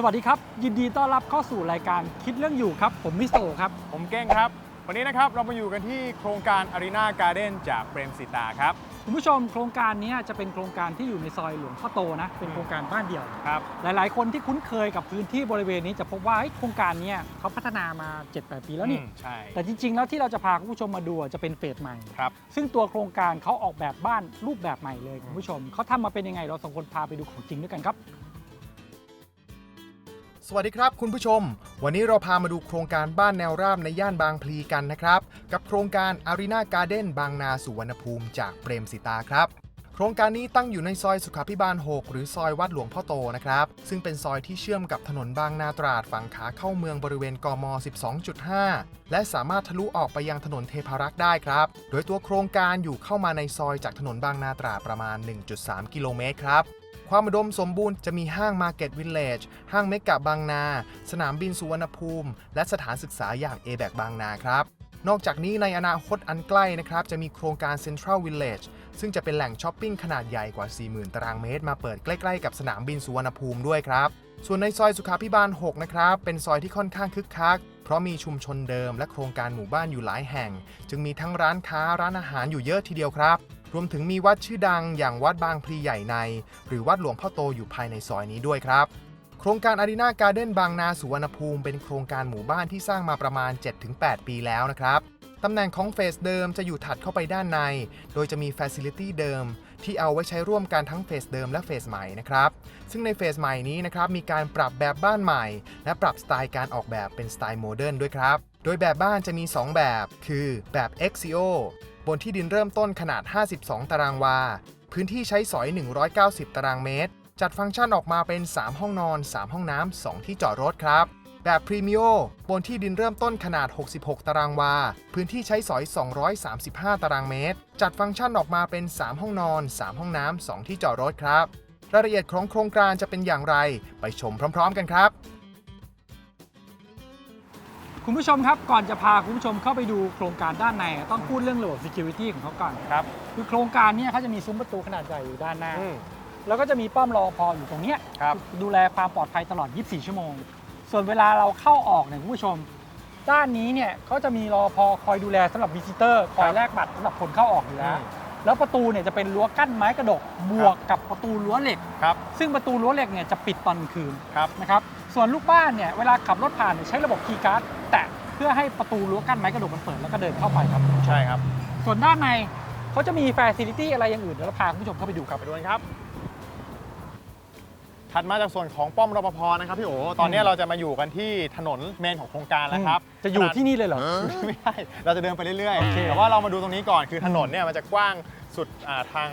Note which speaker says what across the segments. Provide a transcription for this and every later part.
Speaker 1: สวัสดีครับ ยินดีต้อนรับเข้าสู่รายการคิดเรื่องอยู่ครับ ผมมิสเตอร์โอครับ
Speaker 2: ผมเก้งครับ วันนี้นะครับเรามาอยู่กันที่โครงการ Arena Garden จากเปรมสิตาครับ
Speaker 1: คุณผู้ชมโครงการนี้จะเป็นโครงการที่อยู่ในซอยหลวงพ่อโตนะ เป็นโครงการบ้านเดี่ยว
Speaker 2: ครับ
Speaker 1: หลายๆ คนที่คุ้นเคยกับพื้นที่บริเวณนี้จะพบว่าเฮ้ยโครงการเนี้เขาพัฒนามา 7-8 ปีแล้วนี่
Speaker 2: อืมใช่
Speaker 1: แต่จริง ๆ แล้วที่เราจะพาคุณผู้ชมมาดูจะเป็นเฟสใหม่
Speaker 2: ครับ
Speaker 1: ซึ่งตัวโครงการเขาออกแบบบ้านรูปแบบใหม่เลยคุณผู้ชมเขาทำมาเป็นยังไงเราสองคนพาไปดูของจริงด้วยกันครับ
Speaker 3: สวัสดีครับคุณผู้ชม วันนี้เราพามาดูโครงการบ้านแนวราบในย่านบางพลีกันนะครับ กับโครงการ Arena Garden บางนาสุวรรณภูมิจากเปรมสิตาครับ โครงการนี้ตั้งอยู่ในซอยสุขาพิบาล 6 หรือซอยวัดหลวงพ่อโตนะครับ ซึ่งเป็นซอยที่เชื่อมกับถนนบางนาตราดฝั่งขาเข้าเมืองบริเวณกม 12.5 และสามารถทะลุออกไปยังถนนเทพารักษ์ได้ครับ โดยตัวโครงการอยู่เข้ามาในซอยจากถนนบางนาตราดประมาณ 1.3 กิโลเมตรครับ ความอุดมสมบูรณ์จะมีห้าง Market Village ห้างเมกะบางนา สนามบินสุวรรณภูมิ และสถานศึกษาอย่าง a b a c บางนาครับ นอกจากนี้ในอนาคตอันใกล้นะครับ จะมีโครงการ Central Village ซึ่งจะเป็นแหล่งช้อปปิ้งขนาดใหญ่กว่า 40,000 ตารางเมตร มาเปิดใกล้ๆกับสนามบินสุวรรณภูมิด้วยครับ ส่วนในซอยสุขาพิบาล 6 นะครับ เป็นซอยที่ค่อนข้างคึกคัก เพราะมีชุมชนเดิมและโครงการหมู่บ้านอยู่หลายแห่ง จึงมีทั้งร้านค้าร้านอาหารอยู่เยอะทีเดียวครับ รวมถึงมีวัดชื่อดังอย่างวัดบางพลีใหญ่ใน หรือวัดหลวงพ่อโตอยู่ภายในซอยนี้ด้วยครับ โครงการอารีนาการ์เด้นบางนาสุวรรณภูมิเป็นโครงการหมู่บ้านที่สร้างมาประมาณ 7-8 ปีแล้วนะครับตำแหน่งของเฟสเดิมจะอยู่ถัดเข้าไปด้านใน โดยจะมีฟ a ซิลิตี้เดิม ที่เอาไว้ใช้ร่วมกันทั้งเฟสเดิมและเฟสใหม่นะครับ ซึ่งในเฟสใหม่นี้นะครับมีการปรับแบบบ้านใหม่ และปรับสไตล์การออกแบบเป็นสไตล์โมเดิร์นด้วยครับ โดยแบบบ้านจะมี 2 แบบ คือแบบ Exio บนที่ดินเริ่มต้นขนาด 52 ตารางวา พื้นที่ใช้สอย 190 ตารางเมตร จัดฟังก์ชันออกมาเป็น 3 ห้องนอน 3 ห้องน้ำ 2 ที่จอดรถครับ แบบพรีมิโอบนที่ดินเริ่มต้นขนาด 66 ตารางวา พื้นที่ใช้สอย 235 ตารางเมตร จัดฟังก์ชันออกมาเป็น 3 ห้องนอน 3 ห้องน้ำ 2 ที่จอดรถครับ รายละเอียดของโครงการจะเป็นอย่างไร ไปชมพร้อม ๆ กันครับ
Speaker 1: คุณผู้ชมครับ ก่อนจะพาคุณผู้ชมเข้าไปดูโครงการด้านใน ต้องพูดเรื่องระบบ security ของเขาก่อน
Speaker 2: ครับ
Speaker 1: คือโครงการเนี้เขาจะมีซุ้มประตูขนาดใหญ่อยู่ด้านหน้า
Speaker 2: อืม
Speaker 1: แล้วก็จะมีป้อมรอพออยู่ตรงเนี้ย
Speaker 2: ครับ
Speaker 1: ดูแลความปลอดภัยตลอด 24 ชั่วโมง ส่วนเวลาเราเข้าออกเนี่ยคุณผู้ชม ด้านนี้เนี่ยเขาจะมีรอพอคอยดูแลสำหรับวิสิเตอร์คอยแลกบัตรสำหรับคนเข้าออกอยู่แล้วแล้วประตูเนี่ยจะเป็นรั้วกั้นไม้กระดกบวกกับประตูรั้วเหล็ก
Speaker 2: ครับ
Speaker 1: ซึ่งประตูรั้วเหล็กเนี่ยจะปิดตอนกลางคืน
Speaker 2: ครับ
Speaker 1: นะครับ ส่วนลูกบ้านเนี่ยเวลาขับรถผ่านเนี่ยใช้ระบบคีย์การ์ดแตะเพื่อให้ประตูรั้วกั้นไม้กระดกมันเปิดแล้วก็เดินเข้าไปครับคุณผู้ชม
Speaker 2: ใช่ครับ
Speaker 1: ส่วนด้านในเขาจะมีฟ a ซิลิตี้อะไรอย่างอื่นเดี๋ยวเราพาคุณผู้ชมเข้าไปดูครับ
Speaker 2: ไปดูกันครับ ถัดมาจากส่วนของป้อมรปภนะครับพี่โอตอนนี้เราจะมาอยู่กันที่ถนนเมนของโครงการแล้วครับ
Speaker 1: จะอยู่ที่นี่เลยเหรอ
Speaker 2: ไม่ใช่เราจะเดินไปเรื่อย
Speaker 1: โอเค
Speaker 2: ๆแต่ว่าเรามาดูตรงนี้ก่อนคือถนนเนี่ยมันจะกว้างสุดอ่าทาง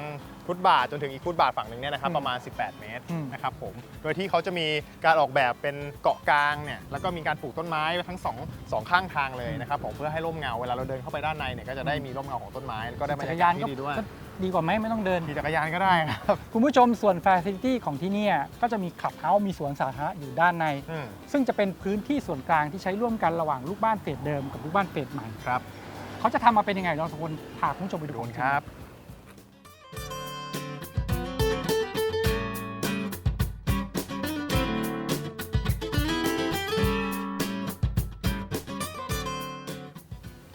Speaker 2: ฟุตบาทจนถึงอีกฟุตบาทฝั่งหนึ่งเนี่ยนะครับ
Speaker 1: อืม
Speaker 2: ประมาณ 18 เมตร
Speaker 1: อืม
Speaker 2: นะครับผมโดยที่เขาจะมีการออกแบบเป็นเกาะกลางเนี่ยแล้วก็มีการปลูกต้นไม้ไว้ทั้งสองสองข้างทางเลยนะครับผมเพื่อให้ร่มเงาเวลาเราเดินเข้าไปด้านในเนี่ยก็จะได้มีร่มเงาของต้นไม้แล้วก็ได้บรร
Speaker 1: จักร
Speaker 2: ยายา
Speaker 1: กา
Speaker 2: นศ
Speaker 1: ก็
Speaker 2: ที่ดีด้วย
Speaker 1: ก็ดีกว่าไหมไม่ต้องเดิน
Speaker 2: ขี่จักรยานก็ได้ครับ
Speaker 1: คุณผู้ชมส่วนฟ a ซิลิตี้ของที่เนี่ยก็จะมีขับเฮาส์มีสวนสาธารณะอยู่ด้านใน
Speaker 2: อืม
Speaker 1: ซึ่งจะเป็นพื้นที่ส่วนกลางที่ใช้ร่วมกันระหว่างลูกบ้านเฟสเดิมกับลูกบ้านเฟสใหม่
Speaker 2: ครับ
Speaker 1: เขาจะทำมาเป็นยังไงเราสองคนพาคุณผู้ชมไปดู
Speaker 2: ดู
Speaker 1: ของจง
Speaker 2: ครับ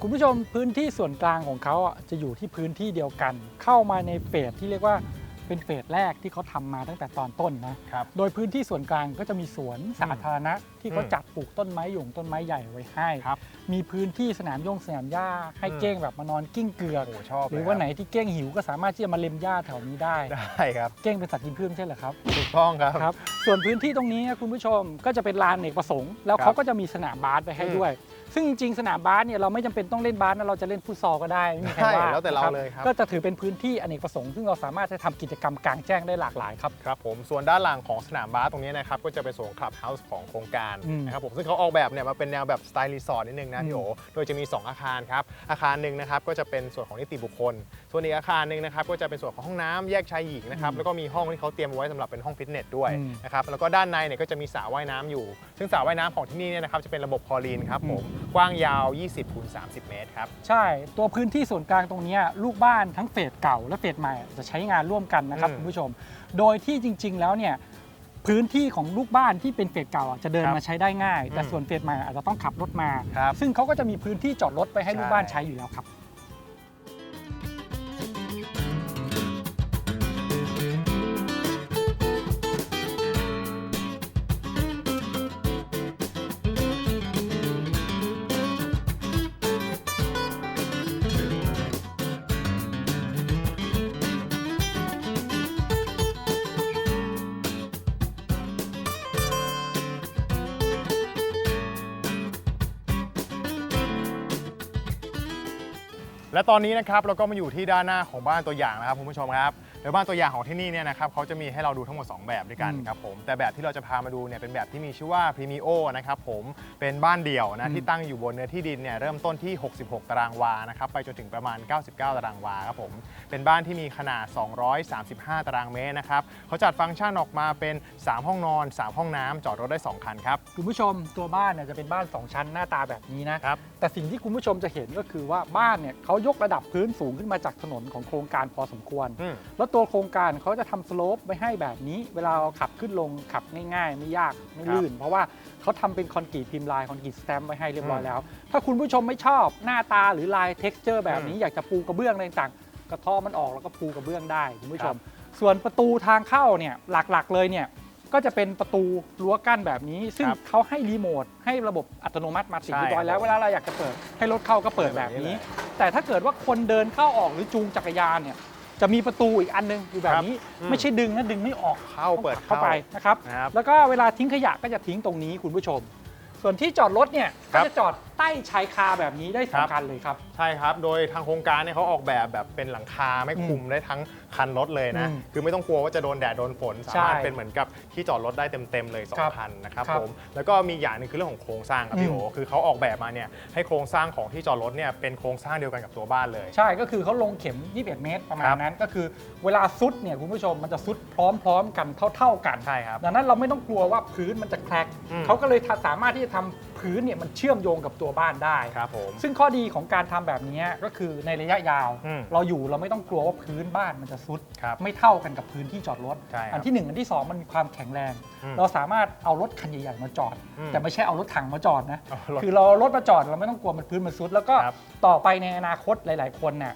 Speaker 1: คุณผู้ชมพื้นที่ส่วนกลางของเขาอะจะอยู่ที่พื้นที่เดียวกัน เข้ามาในเฟสที่เรียกว่าเป็นเฟสแรกที่เขาทำมาตั้งแต่ตอนต้นนะ
Speaker 2: ครับ
Speaker 1: โดยพื้นที่ส่วนกลางก็จะมีสวนสาธารณะ ที่เขา
Speaker 2: อืม
Speaker 1: จัดปลูกต้นไม้หยงต้นไม้ใหญ่ไว้ให้
Speaker 2: ครับ
Speaker 1: มีพื้นที่สนามโยงสนามหญ้าให้
Speaker 2: อืม
Speaker 1: เก้งแบบมานอนกิ้งเกลือก
Speaker 2: โอ้โหชอบ
Speaker 1: หรือว่าไหนที่เก้งหิวก็สามารถที่จะมาเล็มหญ้าแถวนี้ได้
Speaker 2: ได้ครับ
Speaker 1: เก้งเป็นสัตว์กินพืชไม่ใช่เหรอครับ
Speaker 2: ถูกต้องครับ
Speaker 1: ครับ ส่วนพื้นที่ตรงนี้นะคุณผู้ชมก็จะเป็นลานเอกประสงค์ แล้ว
Speaker 2: ครับ
Speaker 1: เขาก็จะมีสนามบาสไปให้
Speaker 2: อืม
Speaker 1: ด้วย ซึ่งจริงๆสนามบาสเนี่ยเราไม่จำเป็นต้องเล่นบาสนะเราจะเล่นฟุตซอลก็ได้ไม่มีใคร
Speaker 2: ใช่
Speaker 1: ว่า
Speaker 2: แล้วแต่เรา
Speaker 1: นะ
Speaker 2: เลยครับ
Speaker 1: ก็จะถือเป็นพื้นที่อเนกประสงค์ซึ่งเราสามารถจะทำกิจกรรมกลางแจ้งได้หลากหลายครับ
Speaker 2: ครับผมส่วนด้านหลังของสนามบาสตรงนี้นะครับก็จะเป็นส่วนคลับเฮาส์ของโครงการ
Speaker 1: อืม
Speaker 2: นะครับผมซึ่งเขาออกแบบเนี่ยมาเป็นแนวแบบสไตล์รีสอร์ทนิดนึงนะ
Speaker 1: อืม
Speaker 2: พี่โอโดยจะมี 2 อาคารครับอาคารหนึ่งนะครับก็จะเป็นส่วนของนิติบุคคล ส่วนอีกอาคารหนึ่งนะครับก็จะเป็นส่วนของห้องน้ำแยกชายหญิงนะครับแล้วก็มีห้องที่เขาเตรียมไว้สำหรับเป็นห้องฟิตเนสด้วยนะครับแล้วก็ด้านในเนี่ยก็จะมีสระว่ายน้ำอยู่ ซึ่งสระว่ายน้ำของที่นี่เนี่ยนะครับจะเป็นระบบคลอรีนครับผมกว้างยาว 20คูณ30 เมตรครับ
Speaker 1: ใช่ ตัวพื้นที่ส่วนกลางตรงเนี้ยลูกบ้านทั้งเฟสเก่าและเฟสใหม่จะใช้งานร่วมกันนะครับ
Speaker 2: อืม
Speaker 1: คุณผู้ชม โดยที่จริง ๆ แล้วเนี่ยพื้นที่ของลูกบ้านที่เป็นเฟสเก่าอะจะเดิน
Speaker 2: ครับ
Speaker 1: มาใช้ได้ง่าย แต่
Speaker 2: อืม
Speaker 1: ส่วนเฟสใหม่อาจจะต้องขับรถมา
Speaker 2: ครับ
Speaker 1: ซึ่งเขาก็จะมีพื้นที่จอดรถไปให้
Speaker 2: ใช่
Speaker 1: ลูกบ้านใช้อยู่แล้วครับ
Speaker 2: และตอนนี้นะครับเราก็มาอยู่ที่ด้านหน้าของบ้านตัวอย่างนะครับคุณผู้ชมครับ โดยบ้านตัวอย่างของที่นี่เนี่ยนะครับเขาจะมีให้เราดูทั้งหมด 2 แบบด้วยกัน
Speaker 1: อืม
Speaker 2: ครับผมแต่แบบที่เราจะพามาดูเนี่ยเป็นแบบที่มีชื่อว่า Premio นะครับผมเป็นบ้านเดี่ยว
Speaker 1: อื
Speaker 2: นะ
Speaker 1: ม
Speaker 2: ที่ตั้งอยู่บนเนื้อที่ดินเนี่ยเริ่มต้นที่ 66 ตารางวานะครับไปจนถึงประมาณ 99 ตารางวาครับผมเป็นบ้านที่มีขนาด 235 ตารางเมตรนะครับเขาจัดฟังก์ชันออกมาเป็น 3 ห้องนอน 3 ห้องน้ำจอดรถได้ 2 คันครับ
Speaker 1: คุณผู้ชมตัวบ้านเนี่ยจะเป็นบ้าน 2 ชั้นหน้าตาแบบนี้นะ
Speaker 2: ครับ
Speaker 1: แต่สิ่งที่คุณผู้ชมจะเห็นก็คือว่าบ้านเนี่ยเขายกระดับพื้นสูงขึ้นมาจากถนนของโครงการพอสมควร
Speaker 2: อืม
Speaker 1: แล้วตัวโครงการเขาจะทำสโลปไว้ให้แบบนี้ เวลาเราขับขึ้นลงขับง่ายๆ ไม่ยากไม่
Speaker 2: ครับ
Speaker 1: ลื่น เพราะว่าเขาทำเป็นคอนกรีตพิมพ์ลายคอนกรีตสแตมป์ไว้ให้เรียบร้อย
Speaker 2: อืม
Speaker 1: แล้ว ถ้าคุณผู้ชมไม่ชอบหน้าตาหรือลายเท็กซ์เจอร์แบบนี้
Speaker 2: อืม
Speaker 1: อยากจะปูกระเบื้องอะไรต่างๆกระเท่อมันออกแล้วก็ปูกระเบื้องได้คุณผู้ช
Speaker 2: ครั
Speaker 1: ม
Speaker 2: บ
Speaker 1: ส่วนประตูทางเข้าเนี่ยหลักๆเลยเนี่ยก็จะเป็นประตูรั้วกั้นแบบนี้ ซึ่ง
Speaker 2: ครับ
Speaker 1: เขาให้รีโมทให้ระบบอัตโนมัติมาติด
Speaker 2: ใช่
Speaker 1: เรียบร้อยแล้ว
Speaker 2: ครับ
Speaker 1: เวลาเราอยากจะเปิด ให้รถเข้าก็เปิดแบบนี้ แต่ถ้าเกิดว่าคนเดินเข้าออกหรือจูงจักรยานเนี่ย จะมีประตูอีกอันนึงอยู่แบบนี้
Speaker 2: ครับอืม
Speaker 1: ไม่ใช่ดึงนะดึงไม่ออก
Speaker 2: เข้าเปิด
Speaker 1: เข้าไปนะครับ
Speaker 2: นะครับ
Speaker 1: แล้วก็เวลาทิ้งขยะก็จะทิ้งตรงนี้คุณผู้ชม ส่วนที่จอดรถเนี่ย
Speaker 2: ครั
Speaker 1: ก็
Speaker 2: บ
Speaker 1: จะจอด ใต้ชายคาแบบนี้ได้ส
Speaker 2: ครั
Speaker 1: อง
Speaker 2: บ
Speaker 1: คันเลยครับ
Speaker 2: ใช่ครับ โดยทางโครงการเนี่ยเขาออกแบบแบบเป็นหลังคาไม่คลุมได้ทั้งคันรถเลยนะ
Speaker 1: อืม
Speaker 2: คือไม่ต้องกลัวว่าจะโดนแดดโดนฝน สา
Speaker 1: ใช่
Speaker 2: มารถเป็นเหมือนกับที่จอดรถได้เต็มๆเลย
Speaker 1: ครับ
Speaker 2: 2คันนะครับ
Speaker 1: ครับ
Speaker 2: ผมแล้วก็มีอย่างหนึงคือเรื่องของโครงสร้างครับพี่
Speaker 1: อื
Speaker 2: โอ
Speaker 1: ม
Speaker 2: คือเขาออกแบบมาเนี่ยให้โครงสร้างของที่จอดรถเนี่ยเป็นโครงสร้างเดียวกันกับตัวบ้านเลย
Speaker 1: ใช่ก็คือเขาลงเข็ม 21 เมตรประมาณ
Speaker 2: ครับ
Speaker 1: นั้นก็คือเวลาซุดเนี่ยคุณผู้ชมมันจะซุดพร้อมๆกันเท่า ๆกัน
Speaker 2: ใช่ครับ
Speaker 1: ดังนั้นเราไม่ต้องกลัวว่าพื้นมันจะแคลก
Speaker 2: อืม
Speaker 1: เขาก็เลยสามารถที่จะทำ พื้นเนี่ยมันเชื่อมโยงกับตัวบ้านได้
Speaker 2: ครับผม
Speaker 1: ซึ่งข้อดีของการทำแบบนี้ก็คือในระยะยาว
Speaker 2: อืม
Speaker 1: เราอยู่เราไม่ต้องกลัวว่าพื้นบ้านมันจะซุด
Speaker 2: ครับ
Speaker 1: ไม่เท่ากันกับพื้นที่จอดรถ
Speaker 2: ใช่ครับ
Speaker 1: อันที่หนึ่งอันที่สองมันมีความแข็งแรง
Speaker 2: อืม
Speaker 1: เราสามารถเอารถคันใหญ่ๆมาจอด
Speaker 2: อืม
Speaker 1: แต่ไม่ใช่เอารถถังมาจอดนะ
Speaker 2: เอารถ
Speaker 1: คือเราเอารถมาจอดเราไม่ต้องกลัวมันพื้นมันซุด แล้วก็
Speaker 2: ครับ
Speaker 1: ต่อไปในอนาคตหลาย ๆ คนน่ะ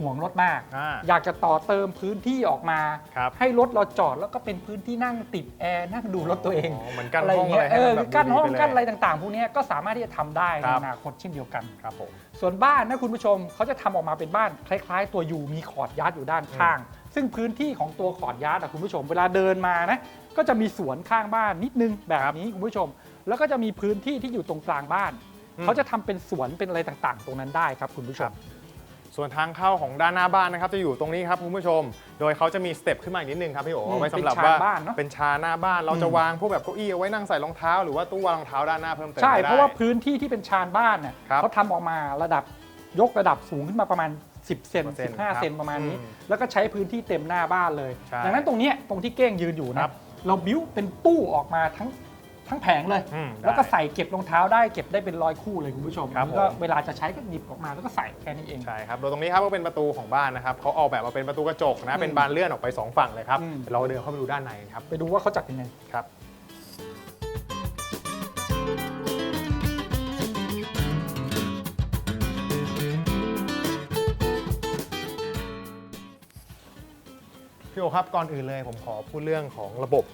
Speaker 1: ห่วงรถมาก
Speaker 2: อ่า
Speaker 1: อยากจะต่อเติมพื้นที่ออกมา
Speaker 2: ครับ
Speaker 1: ให้รถเราจอดแล้วก็เป็นพื้นที่นั่งติดแอร์นั่งดูรถตัวเอง
Speaker 2: เหมือนกัน
Speaker 1: อะไรอ
Speaker 2: ห้อย่าง
Speaker 1: ง
Speaker 2: อะไร
Speaker 1: เงี้ย
Speaker 2: ให้
Speaker 1: เอ
Speaker 2: มั
Speaker 1: อน
Speaker 2: แบบ
Speaker 1: กั้นห้อง
Speaker 2: ดูดีปเลย
Speaker 1: กั้นอะไรต่างๆพวกเนี้ยก็สามารถที่จะทำได้ใน
Speaker 2: ครับ
Speaker 1: อนาคตเช่นเดียวกัน
Speaker 2: ครับผม
Speaker 1: ส่วนบ้านนะคุณผู้ชมเขาจะทำออกมาเป็นบ้านคล้าย ๆ ตัวยูมีขอดยาร์ดอยู่ด้านข้าง ซึ่งพื้นที่ของตัวขอดยาร์ดอะคุณผู้ชม เวลาเดินมานะก็จะมีสวนข้างบ้านนิดนึงแบบนี้คุณผู้ชม แล้วก็จะมีพื้นที่ที่อยู่ตรงกลางบ้าน
Speaker 2: อืม
Speaker 1: เขาจะทำเป็นสวนเป็นอะไรต่างๆ ตรงนั้นได้ครับคุณผู้ชม
Speaker 2: ส่วนทางเข้าของด้านหน้าบ้านนะครับจะอยู่ตรงนี้ครับคุณผู้ชม โดยเขาจะมีสเต็ปขึ้นมาอีกนิดนึงครับพี่โอ๋
Speaker 1: อืม
Speaker 2: เอาไว้สำหรับ
Speaker 1: เป็นชาน
Speaker 2: ว่า
Speaker 1: บ้านเนอะ
Speaker 2: เป็นชานหน้าบ้านเราจะ
Speaker 1: อืม
Speaker 2: วางพวกแบบเก้าอี้เอาไว้นั่งใส่รองเท้า หรือว่าตู้วางรองเท้าด้านหน้าเพิ่มเติม
Speaker 1: ใช่
Speaker 2: ก็ได้
Speaker 1: เพราะว่าพื้นที่ที่เป็นชานบ้านเนี่ย
Speaker 2: ครับ
Speaker 1: เขาทำออกมาระดับยกระดับสูงขึ้นมาประมาณ 10 เซน
Speaker 2: เซน
Speaker 1: 15
Speaker 2: ครับ
Speaker 1: เซนประมาณนี้
Speaker 2: อืม
Speaker 1: แล้วก็ใช้พื้นที่เต็มหน้าบ้านเลย
Speaker 2: ใช่
Speaker 1: ดังนั้นตรงเนี้ยตรงที่เก้งยืนอยู่
Speaker 2: ค
Speaker 1: นะ
Speaker 2: รับ
Speaker 1: เราบิ้วเป็นตู้ออกมาทั้ง ทั้งแผงเลย
Speaker 2: อืม
Speaker 1: แล้วก็
Speaker 2: ได้
Speaker 1: ใส่เก็บรองเท้าได้เก็บได้เป็นร้อยคู่เลยคุณผู้ชม
Speaker 2: ครับ
Speaker 1: แล้วก็
Speaker 2: ผม
Speaker 1: เวลาจะใช้ก็หยิบออกมาแล้วก็ใส่แค่นี้เอง
Speaker 2: ใช่ครับโดยตรงนี้ครับก็เป็นประตูของบ้านนะครับเขาออกแบบมาเป็นประตูกระจก
Speaker 1: อื
Speaker 2: นะ
Speaker 1: ม
Speaker 2: เป็นบานเลื่อนออกไปสองฝั่งเลยครับ
Speaker 1: อืม
Speaker 2: เดี๋ยวเราเดินเข้าไปดูด้านในกันครับ
Speaker 1: ไปดูว่าเขาจัดยังไง
Speaker 2: ครับ พี่โอครับก่อนอื่นเลยผมขอพูดเรื่องของระบบ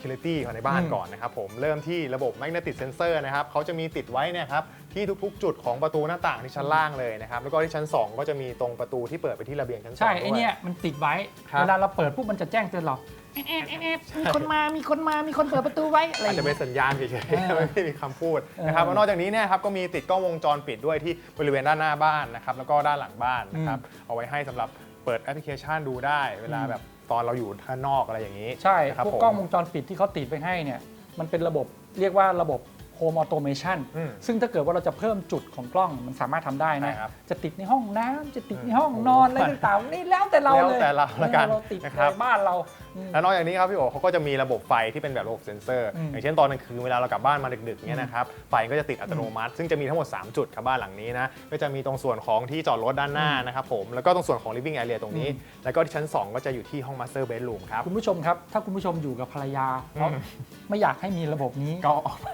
Speaker 2: security ของในบ้าน
Speaker 1: อืม
Speaker 2: ก่อนนะครับผมเริ่มที่ระบบ magnetic sensor นะครับเขาจะมีติดไว้เนะครับที่ทุกๆ จุดของประตูหน้าต่างที่ชั้นล่างเลยนะครับแล้วก็ที่ชั้น 2 ก็จะมีตรงประตูที่เปิดไปที่ระเบียงชั้นสอง
Speaker 1: ใช่
Speaker 2: ด้วย
Speaker 1: ไอเนี้ยมันติดไว้
Speaker 2: ครับ
Speaker 1: เวลาเราเปิดปุ๊บมันจะแจ้งเตือนเราแอบแอบแอบแอบมีคนมา มีคนมา มีคนเปิดประตูไว้อะไรอ
Speaker 2: อาจ
Speaker 1: ย่าง
Speaker 2: จะเป็
Speaker 1: เงี้
Speaker 2: น
Speaker 1: ย
Speaker 2: สัญญาณเฉย
Speaker 1: เออ
Speaker 2: ๆไม่มีคำพูดนะครับ
Speaker 1: เออ
Speaker 2: แล้วนอกจากนี้เนี่ยครับก็มีติดกล้องวงจรปิดด้วยที่บริเวณด้านหน้าบ้านนะครับแล้วก็ด้านหลังบ้านนะครับเอาไว้ให้สำหรับเปิดแอปพลิเคชันดูได้ เวลา
Speaker 1: อืม
Speaker 2: แบบ ตอนเราอยู่ข้างนอกอะไรอย่างนี้
Speaker 1: ใช่
Speaker 2: นะครับ
Speaker 1: พวก
Speaker 2: ผม
Speaker 1: กล้องวงจรปิดที่เขาติดไปให้เนี่ยมันเป็นระบบเรียกว่าระบบ Home Automation
Speaker 2: อืม
Speaker 1: ซึ่งถ้าเกิดว่าเราจะเพิ่มจุดของกล้องมันสามารถทำได้นะ
Speaker 2: ใช่ครับ
Speaker 1: จะติดในห้องน้ำจะติดใน
Speaker 2: อืม
Speaker 1: ห้องนอนอะไรต่างๆนี่แล้วแต่เรา
Speaker 2: แล้ว
Speaker 1: เลย
Speaker 2: แต่เราละกัน
Speaker 1: เราติด
Speaker 2: นะค
Speaker 1: ใน
Speaker 2: รับ
Speaker 1: บ้านเราอืม
Speaker 2: แล้วนอกจากนี้ครับพี่โอเขาก็จะมีระบบไฟที่เป็นแบบระบบเซ็นเซอร์
Speaker 1: อืม
Speaker 2: อย่างเช่นตอนกลางคืนเวลาเรากลับบ้านมาดึกๆเนี่ยนะครับไฟก็จะติดอัตโนมัติ ซึ่งจะมีทั้งหมด 3 จุดครับบ้านหลังนี้นะก็จะมีตรงส่วนของที่จอดรถด้านหน้านะครับผมแล้วก็ตรงส่วนของ living area ตรงนี้ แล้วก็ที่ชั้น 2 ก็จะอยู่ที่ห้อง master bedroom ครับ
Speaker 1: คุณผู้ชมครับ ถ้าคุณผู้ชมอยู่กับภรรยาเพราะ
Speaker 2: อืม
Speaker 1: ไม่อยากให้มีระบบนี้
Speaker 2: ก็เอาออกไป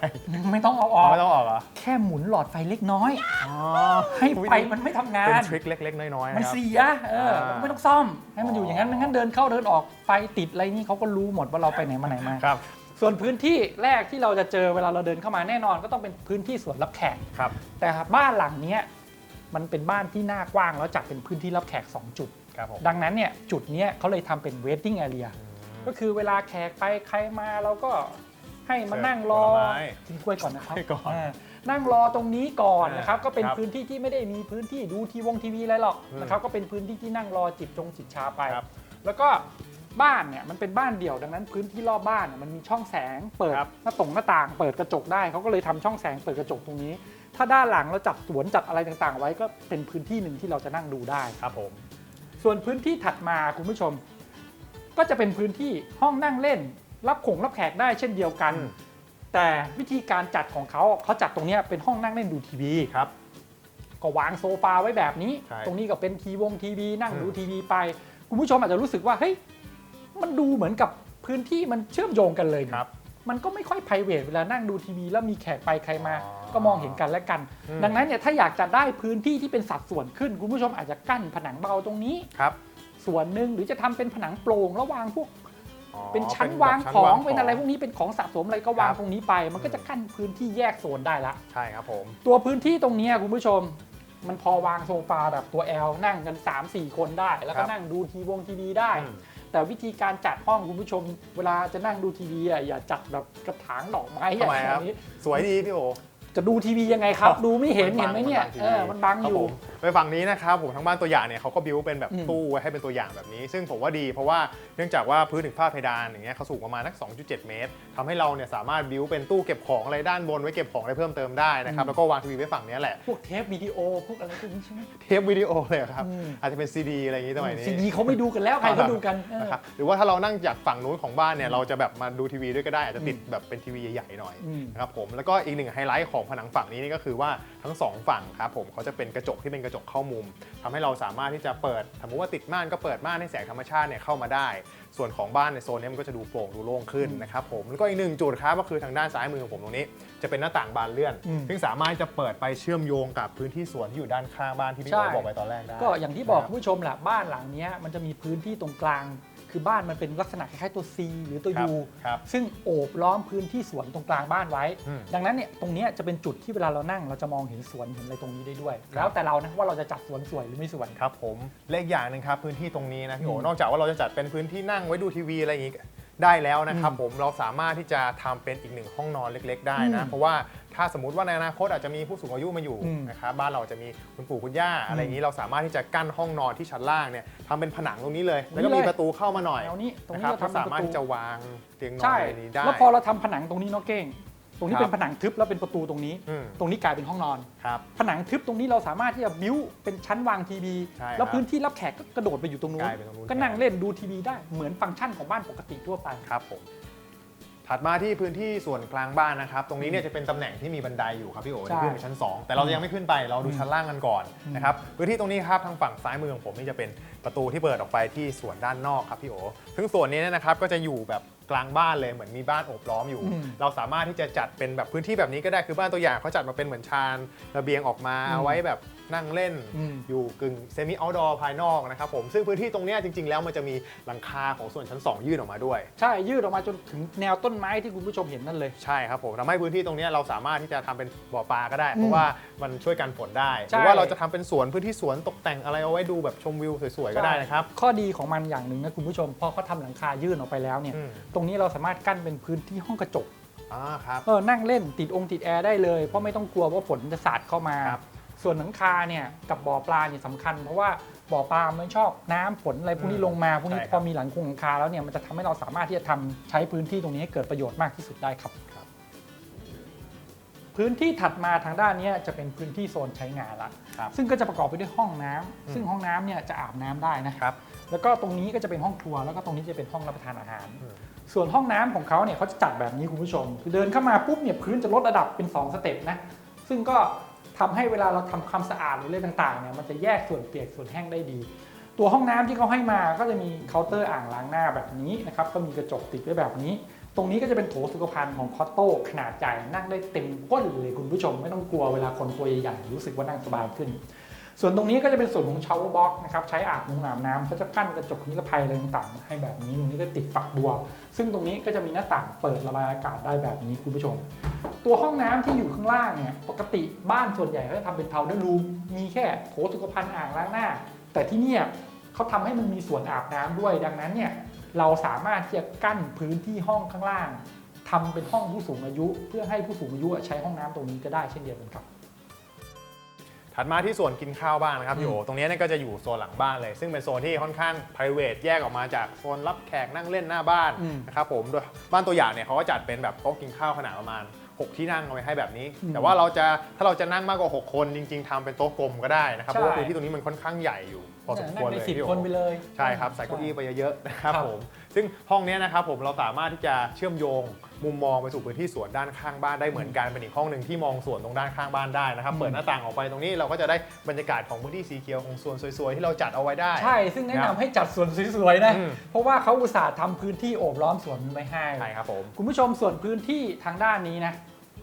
Speaker 1: ไม่ต้องเอาออก
Speaker 2: ไม่ต้องออกเหรอ
Speaker 1: แค่หมุนหลอดไฟเล็กน้อย
Speaker 2: อ๋อ
Speaker 1: ให้ไฟมันไม่ทำงา
Speaker 2: เป็น
Speaker 1: น
Speaker 2: ทริคเล็ก ๆ น้อยๆ
Speaker 1: มัน
Speaker 2: นะครับ
Speaker 1: เสียเออ
Speaker 2: อ่า
Speaker 1: ไม่ต้องซ่อมให้มันอยู่อย่างนั้นไม่งั้นเดินเข้าเดินออกไฟติดอะไรนี่เขาก็รู้หมดว่าเราไปไหนมาไหนมา
Speaker 2: ครับ
Speaker 1: ส่วนพื้นที่แรกที่เราจะเจอเวลาเราเดินเข้ามาแน่นอนก็ต้องเป็นพื้นที่สวนรับแขก
Speaker 2: ครับ
Speaker 1: แต่บ้านหลังเนี้ยมันเป็นบ้านที่หน้ากว้างแล้วจัดเป็นพื้นที่รับแขก 2 จุด
Speaker 2: ครับผม
Speaker 1: ดังนั้นเนี่ยจุดเนี้ยเขาเลยทำเป็น waiting area ก็คือเวลาแขกไปใครมาเราก็ให้มานั่งรอ
Speaker 2: ผลไม้
Speaker 1: กินกล้วยก่อนนะครับ
Speaker 2: ให้ก่อนา
Speaker 1: นั่งรอตรงนี้ก่อนนะครับ
Speaker 2: อ่า
Speaker 1: ก็เป็น
Speaker 2: ครับ
Speaker 1: พื้นที่ที่ไม่ได้มีพื้นที่ดูทีวงทีวีอะไรหรอก
Speaker 2: อืม
Speaker 1: นะครับก็เป็นพื้นที่ที่นั่งรอจิบจงจิบชาไป
Speaker 2: ครับ
Speaker 1: แล้วก็ บ้านเนี่ยมันเป็นบ้านเดี่ยวดังนั้นพื้นที่รอบบ้านเนี่ยมันมีช่องแสงเปิด
Speaker 2: ครับ
Speaker 1: หน้าต่งหน้าต่างเปิดกระจกได้เขาก็เลยทำช่องแสงเปิดกระจกตรงนี้ ถ้าด้านหลังเราจัดสวนจัดอะไรต่างๆ ไว้ก็เป็นพื้นที่หนึ่งที่เราจะนั่งดูได้
Speaker 2: ครับผม
Speaker 1: ส่วนพื้นที่ถัดมาคุณผู้ชม ก็จะเป็นพื้นที่ห้องนั่งเล่น รับขงรับแขกได้เช่นเดียวกัน
Speaker 2: อืม
Speaker 1: แต่วิธีการจัดของเขาเขาจัดตรงเนี้ยเป็นห้องนั่งเล่นดูทีวี
Speaker 2: ครับ
Speaker 1: ก็วางโซฟาไว้แบบนี้
Speaker 2: ใช่
Speaker 1: ตรงนี้ก็เป็นทีวงทีวีนั่ง
Speaker 2: อืม
Speaker 1: ดูทีวีไป คุณผู้ชมอาจจะรู้สึกว่าเฮ้ย มันดูเหมือนกับพื้นที่มันเชื่อมโยงกันเลยนี่
Speaker 2: ครับ
Speaker 1: มันก็ไม่ค่อย p r i v a t เวลานั่งดูทีวีแล้วมีแขกไปใครมา
Speaker 2: อ๋อ
Speaker 1: ก็มองเห็นกันและกัน
Speaker 2: อืม
Speaker 1: ดังนั้นเนี่ยถ้าอยากจะได้พื้นที่ที่เป็นสัดส่วนขึ้น คุณผู้ชมอาจจะกั้นผนังเบาตรงนี้
Speaker 2: ครับ
Speaker 1: ส่วนหนึ่งหรือจะทำเป็นผนังโปร่งแล้ววางพวก
Speaker 2: อ๋อ
Speaker 1: เป็นชั้น
Speaker 2: แบบ
Speaker 1: วาง
Speaker 2: ชั้น
Speaker 1: ของ
Speaker 2: ว
Speaker 1: เป็นอะไรพวกนี้เป็นของสะสมอะไรก็วาง
Speaker 2: ครับ
Speaker 1: ตรงนี้ไป มันก็จะกั้นพื้นที่แยกโซนได้ละ
Speaker 2: ใช่ครับผม
Speaker 1: ตัวพื้นที่ตรงเนี้ยคุณผู้ชม มันพอวางโซฟาแบบตัว L นั่งกัน 3-4 คนได้ แล้วก็
Speaker 2: ครับ
Speaker 1: นั่งดูทีวงทีวีได้
Speaker 2: อืม
Speaker 1: แต่วิธีการจัดห้องคุณผู้ชม เวลาจะนั่งดูทีวีอะอย่าจัดแบบกระถางดอกไม้อ
Speaker 2: ทำไม
Speaker 1: ย่าง
Speaker 2: ครับ
Speaker 1: นี้
Speaker 2: สวยดีพี่โอ
Speaker 1: จะดูทีวียังไงครับ ดูไม่เห็น
Speaker 2: มันบั
Speaker 1: เห็
Speaker 2: ง
Speaker 1: นไหมเนี่ย
Speaker 2: มันบังทีวี
Speaker 1: เออมันบัง
Speaker 2: ค
Speaker 1: อ
Speaker 2: รับ
Speaker 1: ยู่
Speaker 2: ผม ไปฝั่งนี้นะครับผมทั้งบ้านตัวอย่างเนี่ยเขาก็บิวเป็นแบบ
Speaker 1: อืม
Speaker 2: ตู้ไว้ให้เป็นตัวอย่างแบบนี้ ซึ่งผมว่าดีเพราะว่าเนื่องจากว่าพื้นถึงฝ้าเพดานอย่างเงี้ยเขาสูงประมาณนัก 2.7 เมตรทำให้เราเนี่ยสามารถบิวเป็นตู้เก็บของอะไรด้านบนไว้เก็บของอะไรเพิ่มเติมได้นะครับ
Speaker 1: อืม
Speaker 2: แล้วก็วางทีวีไว้ฝั่งเนี้ยแหละ
Speaker 1: พวกเทปวิดีโอพวกอะไรพวกนี้ใช่ไหม
Speaker 2: เทปวิดีโอเลยครับ
Speaker 1: อืม
Speaker 2: อาจจะเป็นซีดีอะไรอย่างงี้สมัยนี้
Speaker 1: ซีดีเขาไม่ดูกันแล้วใครก็ดูกันเออ
Speaker 2: นะครับหรือว่าถ้าเรานั่งจากฝั่งนู้นของบ้านเนี่ยเราจะแบบมาดูทีวีด้วยก็ได้อาจจะติดแบบเป็นทีวีใหญ่ๆหน่อย
Speaker 1: อืม
Speaker 2: นะครับผมแล้วก็อีกหนึ่งไฮไลท์ของผนังฝั่งนี้นี่ก็คือว่าทั้งสองฝั่งครับผมเขาจะเป็นกระจกที่เป็นกระจกเข้ามุมทำให้เราสามารถที่จะเปิดสมมติว่าติดม่านก็เปิดม่านให้แสงธรรมชาติเนี่ยเข้ามาได้ ส่วนของบ้านในโซนนี้มันก็จะดูโปร่งดูโล่งขึ้นนะครับผมแล้วก็อีกหนึ่งจุดครับก็คือทางด้านซ้ายมือของผมตรงนี้ จะเป็นหน้าต่างบานเลื่อน
Speaker 1: อืม
Speaker 2: ซึ่งสามารถจะเปิดไปเชื่อมโยงกับพื้นที่สวนที่อยู่ด้านข้างบ้านที่พี่
Speaker 1: ใช่
Speaker 2: โอบอกไปตอนแรกได้
Speaker 1: ก็อย่างที่บอก
Speaker 2: นะค
Speaker 1: คุ
Speaker 2: รั
Speaker 1: ณผู้ชมแหละบ้านหลังเนี้ยมันจะมีพื้นที่ตรงกลาง คือบ้านมันเป็นลักษณะคล้ายๆตัว C หรือตัว
Speaker 2: ครับ
Speaker 1: U
Speaker 2: ครับ
Speaker 1: ซึ่งโอบล้อมพื้นที่สวนตรงกลางบ้านไว้
Speaker 2: อืม
Speaker 1: ดังนั้นเนี่ยตรงเนี้ยจะเป็นจุดที่เวลาเรานั่ง เราจะมองเห็นสวนเห็นอะไรตรงนี้ได้ด้วยแล้วแต่เรานะว่าเราจะจัดสวนสวยหรือไม่สวย
Speaker 2: ครับผมเลขอย่างหนึ่งครับพื้นที่ตรงนี้นะพี่โอ
Speaker 1: อืม
Speaker 2: นอกจากว่าเราจะจัดเป็นพื้นที่นั่งไว้ดูทีวีอะไรอย่างงี้ ได้แล้วนะครับ
Speaker 1: อืม
Speaker 2: ผมเราสามารถที่จะทำเป็นอีกหนึ่งห้องนอนเล็ก ๆ ได้นะ
Speaker 1: อืม
Speaker 2: เพราะว่าถ้าสมมติว่าในอนาคตอาจจะมีผู้สูงอายุมาอยู่
Speaker 1: อืม
Speaker 2: นะครับบ้านเราจะมีคุณปู่คุณย่าอะไรอย่างนี้เราสามารถที่จะกั้นห้องนอนที่ชั้นล่างเนี่ยทำเป็นผนังตรงนี้เลย แล้วก็มีประตูเข้ามาหน่อย
Speaker 1: แนวนี้ตรง
Speaker 2: นะ
Speaker 1: นี้
Speaker 2: ครับ
Speaker 1: เรา
Speaker 2: ก็
Speaker 1: ทำเป็น
Speaker 2: สา
Speaker 1: ประ
Speaker 2: มารถ
Speaker 1: ตู
Speaker 2: ที่จะวางเตียงนอน
Speaker 1: ใช่
Speaker 2: อะไรนี้ได้
Speaker 1: แล้วพอเราทำผนังตรงนี้เนาะเก้ง ตรงนี้
Speaker 2: ครับ
Speaker 1: เป็นผนังทึบแล้วเป็นประตูตรงนี้
Speaker 2: อืม
Speaker 1: ตรงนี้กลายเป็นห้องนอน
Speaker 2: ครับ
Speaker 1: ผนังทึบตรงนี้เราสามารถที่จะบิ้วเป็นชั้นวางทีวี
Speaker 2: ใช่
Speaker 1: แล้ว
Speaker 2: ครับ
Speaker 1: พื้นที่รับแขกก็กระโดดไปอยู่ตรงนู้
Speaker 2: ก
Speaker 1: น
Speaker 2: ลายเป็นตรงนู้น
Speaker 1: ก็นั่งเล่นดูทีวีได้เหมือนฟังก์ชันของบ้านปกติทั่วไป
Speaker 2: ครับผม ถัดมาที่พื้นที่ส่วนกลางบ้านนะครับ ตรงนี้เนี่ยจะเป็นตำแหน่งที่มีบันไดอยู่ครับพี่โอ๋
Speaker 1: ใช่
Speaker 2: ที่ขึ้นไปชั้น 2 แต่เรายังไม่ขึ้นไป เราดูชั้นล่างกันก่อน
Speaker 1: อืม
Speaker 2: นะครับ พื้นที่ตรงนี้ครับทางฝั่งซ้ายมือของผมนี่จะเป็นประตูที่เปิดออกไปที่ส่วนด้านนอกครับพี่โอ๋ซึ่งส่วนนี้เนยนะครับก็จะอยู่แบบ กลางบ้านเลยเหมือนมีบ้านโอบล้อมอยู่
Speaker 1: อืม
Speaker 2: เราสามารถที่จะจัดเป็นแบบพื้นที่แบบนี้ก็ได้คือบ้านตัวอย่างเขาจัดมาเป็นเหมือนชานระเบียงออกมา
Speaker 1: อืม
Speaker 2: ไว้แบบนั่งเล่น
Speaker 1: อืม
Speaker 2: อยู่กึ่งเซมิเอาท์ดอร์ภายนอกนะครับผมซึ่งพื้นที่ตรงเนี้ยจริง ๆ แล้วมันจะมีหลังคาของส่วนชั้น 2 ยื่นออกมาด้วย
Speaker 1: ใช่ยืดออกมาจนถึงแนวต้นไม้ที่คุณผู้ชมเห็นนั่นเลย
Speaker 2: ใช่ครับผมทำให้พื้นที่ตรงเนี้ยเราสามารถที่จะทำเป็นบ่อปลาก็ได้
Speaker 1: อืม
Speaker 2: เพราะว่ามันช่วยกันฝนได้ห
Speaker 1: ใช่
Speaker 2: รือว่าเราจะทำเป็นสวนพื้นที่สวนตกแต่งอะไรเอาไว้ดูแบบชมวิวสวยๆก็ได้นะครับ
Speaker 1: ข้อดีของมันอย่างหนึ่งนะคุณผู้ชมพอเขาทำหลังคายื่นออกไปแล้วเนี่ย
Speaker 2: อืม
Speaker 1: ตรงนี้เราสามารถกั้นเป็นพื้นที่ห้องกระจก
Speaker 2: อ่าครับ
Speaker 1: เออนั่งเล่นติดองค์ติดแอร์ได้เลย เพราะไม่ต้องกลัวว่าฝนจะสาดเข้ามา
Speaker 2: ครับ
Speaker 1: ส่วนหลังคาเนี่ยกับบ่อปลาเนี่ยสำคัญ เพราะว่าบ่อปลามันชอบน้ำฝนอะไรพวกนี้
Speaker 2: อืม
Speaker 1: ลงมาพวกนี้
Speaker 2: ใช่ครับ
Speaker 1: พอมีหลังคงหลังคาแล้วเนี่ยมันจะทำให้เราสามารถที่จะทำใช้พื้นที่ตรงนี้ให้เกิดประโยชน์มากที่สุดได้ครับ พื้นที่ถัดมาทางด้านเนี้ยจะเป็นพื้นที่โซนใช้งานละ
Speaker 2: ครับ
Speaker 1: ซึ่งก็จะประกอบไปด้วยห้องน้ำ
Speaker 2: อืม
Speaker 1: ซึ่งห้องน้ำเนี่ยจะอาบน้ำได้นะ
Speaker 2: ครับ
Speaker 1: แล้วก็ตรงนี้ก็จะเป็นห้องครัว แล้วก็ตรงนี้จะเป็นห้องรับประทานอาหาร
Speaker 2: อืม
Speaker 1: ส่วนห้องน้ำของเขาเนี่ยเขาจะจัดแบบนี้คุณผู้ชม คือเดินเข้ามาปุ๊บเนี่ยพื้นจะลดระดับเป็น 2 สเต็ปนะ ซึ่งก็ทำให้เวลาเราทำความสะอาดหรืออะไรต่างๆเนี่ยมันจะแยกส่วนเปียกส่วนแห้งได้ดี ตัวห้องน้ำที่เขาให้มาก็จะมีเคาน์เตอร์อ่างล้างหน้าแบบนี้นะครับก็มีกระจกติดไว้แบบนี้ ตรงนี้ก็จะเป็นโถสุขภัณฑ์ของคอตโต้ขนาดใหญ่นั่งได้เต็มก้นเลยคุณผู้ชม ไม่ต้องกลัวเวลาคนตัวใหญ่ๆรู้สึกว่านั่งสบายขึ้น ส่วนตรงนี้ก็จะเป็นส่วนของชาวบ็อกนะครับใช้อาบน้ำอาบน้ำก็จะกั้นกระจกนิรภัยอะไรต่างๆให้แบบนี้ตรงนี้ก็ติดฝักบัว ซึ่งตรงนี้ก็จะมีหน้าต่างเปิดระบายอากาศได้แบบนี้คุณผู้ชม ตัวห้องน้ำที่อยู่ข้างล่างเนี่ยปกติบ้านส่วนใหญ่เขาจะทำเป็นเพาเดอร์รูมมีแค่โถสุขภัณฑ์อ่างล้างหน้า แต่ที่เนี่ยเขาทำให้มันมีส่วนอาบน้ำด้วย ดังนั้นเนี่ยเราสามารถที่จะกั้นพื้นที่ห้องข้างล่างทำเป็นห้องผู้สูงอายุ เพื่อให้ผู้สูงอายุใช้ห้องน้ำตรงนี้ก็ได้เช่นเดียวกันครับ
Speaker 2: ถัดมาที่ส่วนกินข้าวบ้างนะครับ
Speaker 1: อืม
Speaker 2: พี่โอตรงนี้เนี่ยก็จะอยู่โซนหลังบ้านเลย ซึ่งเป็นโซนที่ค่อนข้าง p r i v a t แยกออกมาจากโซนรับแขกนั่งเล่นหน้าบ้าน
Speaker 1: อืม
Speaker 2: นะครับผมโดยบ้านตัวอย่างเนี่ยเขาก็จัดเป็นแบบโต๊ะกินข้าวขนาดประมาณ 6 ที่นั่งเอาไว้ให้แบบนี้
Speaker 1: อืม
Speaker 2: แต่ว่าเราจะถ้าเราจะนั่งมากกว่า 6 คนจริง ๆทำเป็นโต๊ะกลมก็ได้นะครับ
Speaker 1: ใช่
Speaker 2: เพราะว่าพื้นที่ตรงนี้มันค่อนข้างใหญ่อยู่พอสมควร
Speaker 1: นั่ง
Speaker 2: เล
Speaker 1: ได้
Speaker 2: ย
Speaker 1: สิบ
Speaker 2: พี่โอ
Speaker 1: คนไปเลย
Speaker 2: ใช่ครับใส่เก้าอี้ไปเยอะๆนะครับ
Speaker 1: ครับ
Speaker 2: ผมซึ่งห้องเนี้ยนะครับผมเราสามารถที่จะเชื่อมโยง มุมมองไปสู่พื้นที่สวนด้านข้างบ้านได้เหมือนกันเป็นอีกห้องหนึ่งที่มองสวนตรงด้านข้างบ้านได้นะครับ
Speaker 1: อืม
Speaker 2: เปิดหน้าต่างออกไปตรงนี้เราก็จะได้บรรยากาศของพื้นที่สีเขียวของสวนสวยๆที่เราจัดเอาไว้ได้
Speaker 1: ใช่ ซึ่งแนะนำให้จัดสวนสวยๆนะ
Speaker 2: อืม
Speaker 1: เพราะว่าเขาอุตส่าห์ทำพื้นที่โอบล้อมสวนไว้ให้
Speaker 2: ใช่ครับผม
Speaker 1: คุณผู้ชมส่วนพื้นที่ทางด้านนี้นะ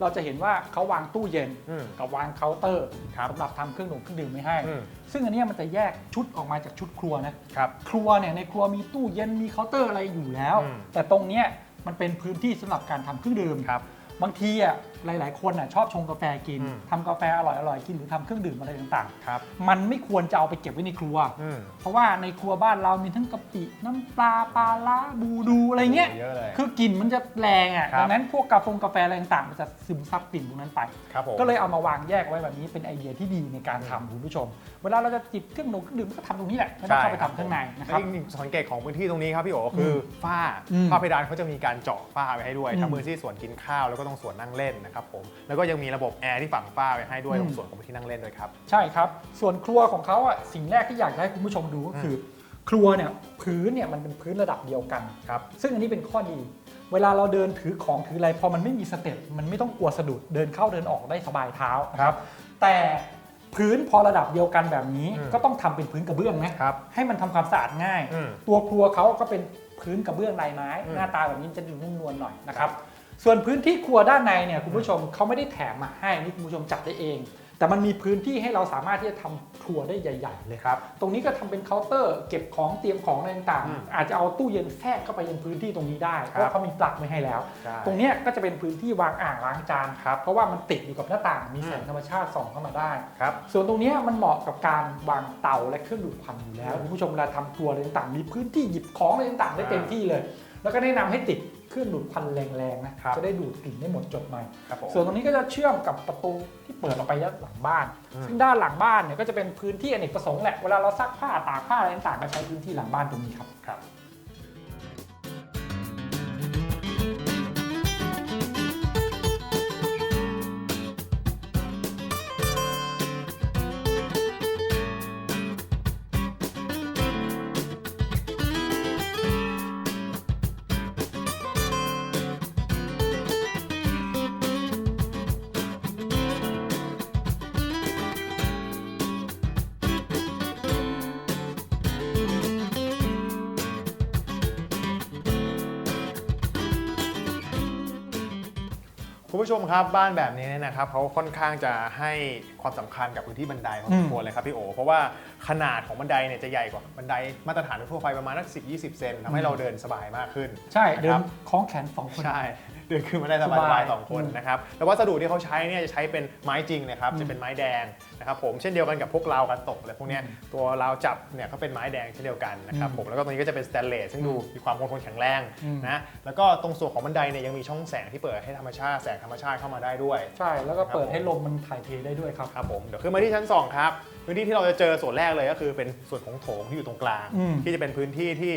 Speaker 1: เราจะเห็นว่าเขาวางตู้เย็น
Speaker 2: อืม
Speaker 1: กับวางเคาน์เตอร์
Speaker 2: ครับ
Speaker 1: สำหรับทำเครื่องดื่มเครื่องดื่มไว้ให้
Speaker 2: อืม
Speaker 1: ซึ่งอันเนี้ยมันจะแยกชุดออกมาจากชุดครัวนะ ครับ ครัวเนี่ยในครัวมีตู้เย็นมีเคาน์เตอร์อะไรอยู่แล้ว
Speaker 2: อืม
Speaker 1: แต่ตรงเนี้ย มันเป็นพื้นที่สำหรับการทำเครื่องดื่ม
Speaker 2: ครั บ
Speaker 1: บางทีอะหลาย ๆ คนอะชอบชงกาแฟกิน
Speaker 2: อืม
Speaker 1: ทำกาแฟอร่อยๆกินหรือทำเครื่องดื่มอะไรต่าง
Speaker 2: ครับ
Speaker 1: ๆ มันไม่ควรจะเอาไปเก็บไว้ในครัว
Speaker 2: อืม
Speaker 1: เพราะว่าในครัวบ้านเรามีทั้งกะปิน้ำปลาปลาล้าบูดูอะไรเงี้ย
Speaker 2: เยอะเลย
Speaker 1: คือกลิ่นมันจะแรงอะ
Speaker 2: ครับ
Speaker 1: ดังนั้นพวกกาแฟกาแฟอะไรต่างๆมันจะซึมซับกลิ่นพวกนั้นไป
Speaker 2: ครับผม
Speaker 1: ก็เลยเอามาวางแยกไว้แบบนี้เป็นไอเดียที่ดีในการทำคุณผู้ชม เวลาเราจะจิบเครื่องดื่มเครื่องดื่มก็ทำตรงนี้แหละไม่ต้องเข้าไปทำข้างในนะครับ
Speaker 2: และอีกหนึ่งสังเกตของพื้นที่ตรงนี้ครับพี่โอคืออฝ้า
Speaker 1: อืม
Speaker 2: ฝ้าเพดานเขาจะมีการเจาะฝ้าไว้ให้ด้วย
Speaker 1: อืม
Speaker 2: ทั้งพื้นที่สวนกินข้าวแล้วก็ตรงสวนนั่งเล่นนะครับผมแล้วก็ยังมีระบบแอร์ที่ฝังฝ้าไว้ให้ด้วย
Speaker 1: อืม
Speaker 2: ตรงส่วนของพื้นที่นั่งเล่นด้วยครับ
Speaker 1: ใช่ครับ ส่วนครัวของเขาอะสิ่งแรกที่อยากจะให้คุณผู้ชมดูก็คือ ครัวเนี่ยพื้นเนี่ยมันเป็นพื้นระดับเดียวกัน
Speaker 2: ครับ
Speaker 1: ซึ่งอันนี้เป็นข้อดี เวลาเราเดินถือของถืออะไรพอมันไม่มีสเต็ปมันไม่ต้องกลัวสะดุดเดินเข้าเดินออกได้สบายเท้านะครับแต่พื้นพอระดับเดียวกันแบบนี้
Speaker 2: อืม
Speaker 1: ก็ต้องทำเป็นพื้นกระเบื้องนะครับให้มันทำความสะอาดง่าย
Speaker 2: อืม
Speaker 1: ตัวครัวเขาก็เป็นพื้นกระเบื้องลายไม้
Speaker 2: อืม
Speaker 1: หน้าตาแบบนี้จะดูนุ่มนวลหน่อยนะครับ ส่วนพื้นที่ครัวด้านในเนี่ยคุณผู้ชมเขาไม่ได้แถมมาให้นี่คุณผู้ชมจัดได้เอง แต่มันมีพื้นที่ให้เราสามารถที่จะทำครัวได้ใหญ่ๆเลย
Speaker 2: ครับ
Speaker 1: ตรงนี้ก็ทำเป็นเคาน์เตอร์เก็บของเตรียมของอะไรต่าง
Speaker 2: อืม
Speaker 1: ๆอาจจะเอาตู้เย็นแทรกเข้าไปยังพื้นที่ตรงนี้ได้เพ
Speaker 2: ครับ
Speaker 1: ราะเขามีปลั๊กไว้ให้แล้ว
Speaker 2: ใช่
Speaker 1: ตรงเนี้ยก็จะเป็นพื้นที่วางอ่างล้างจานครับเพราะว่ามันติดอยู่กับหน้าต่างมีแสง
Speaker 2: อืม
Speaker 1: ธรรมชาติส่องเข้ามาได้
Speaker 2: ครับ
Speaker 1: ส่วนตรงเนี้ยมันเหมาะกับการวางเตาและเครื่องดูดควันอยู่แล้ว
Speaker 2: อืม
Speaker 1: คุณผู้ชมเวลาทำครัวอะไรต่างๆมีพื้นที่หยิบของอะไรต่างๆได้เต็มที่เลย แล้วก็แนะนำให้ติด เครื่องดูดควันแรงๆนะ
Speaker 2: ครับ
Speaker 1: จะได้ดูดกลิ่นได้หมดจดใหม่
Speaker 2: ครับผม
Speaker 1: ส่วนตรงนี้ก็จะเชื่อมกับประตูที่เปิดออกไปด้านหลังบ้าน
Speaker 2: อืม
Speaker 1: ซึ่งด้านหลังบ้านเนี่ยก็จะเป็นพื้นที่อเนกประสงค์แหละเวลาเราซักผ้าตากผ้าอะไรต่างๆก็ใช้พื้นที่หลังบ้านตรงนี้ครับ
Speaker 2: ครับ ชมครับบ้านแบบนี้เนี่ยนะครับเขาค่อนข้างจะให้ความสำคัญกับพื้นที่บันไดพอสมควรเลยครับพี่โอเพราะว่าขนาดของบันไดเนี่ยจะใหญ่กว่าบันไดมาตรฐานทั่วไปประมาณสัก10-20เซนทำให้เราเดินสบายมากขึ้น
Speaker 1: ใช่เดิ
Speaker 2: ครั
Speaker 1: น
Speaker 2: บ
Speaker 1: คล้องแขนสองคน
Speaker 2: ใช่เดินขึ้นมาได้ส
Speaker 1: สบา
Speaker 2: บายยๆสองคน
Speaker 1: อืม
Speaker 2: นะครับแต่วัสดุที่เขาใช้เนี่ยจะใช้เป็นไม้จริงนะครับ
Speaker 1: อืม
Speaker 2: จะเป็นไม้แดงนะครับผมเช่นเดียวกันกับพวกราวกันตกอะไรพวกเนี้ย
Speaker 1: อืม
Speaker 2: ตัวราวจับเนี่ยก็เป็นไม้แดงเช่นเดียวกันนะครับ
Speaker 1: อืม
Speaker 2: ผมแล้วก็ตรงนี้ก็จะเป็นสแตนเลสซึ่งดูมีความคงทนแข็งแรง
Speaker 1: อืม
Speaker 2: นะแล้วก็ตรงส่วนของบันไดเนี่ยยังมีช่องแสงที่เปิดให้ธรรมชาติแสงธรรมชาติเข้ามาได้ด้วย
Speaker 1: ใช่แล้วก็เปิด
Speaker 2: ครับผม
Speaker 1: ให้ลมมันถ่ายเทได้ด้วยครับ
Speaker 2: ครับผมเดี๋ยวขึ้นมาที่ชั้น 2 ครับพื้นที่ที่เราจะเจอส่วนแรกเลยก็คือเป็นส่วนของโถงที่อยู่ตรงกลาง
Speaker 1: อืม
Speaker 2: ที่จะเป็นพื้นที่ที่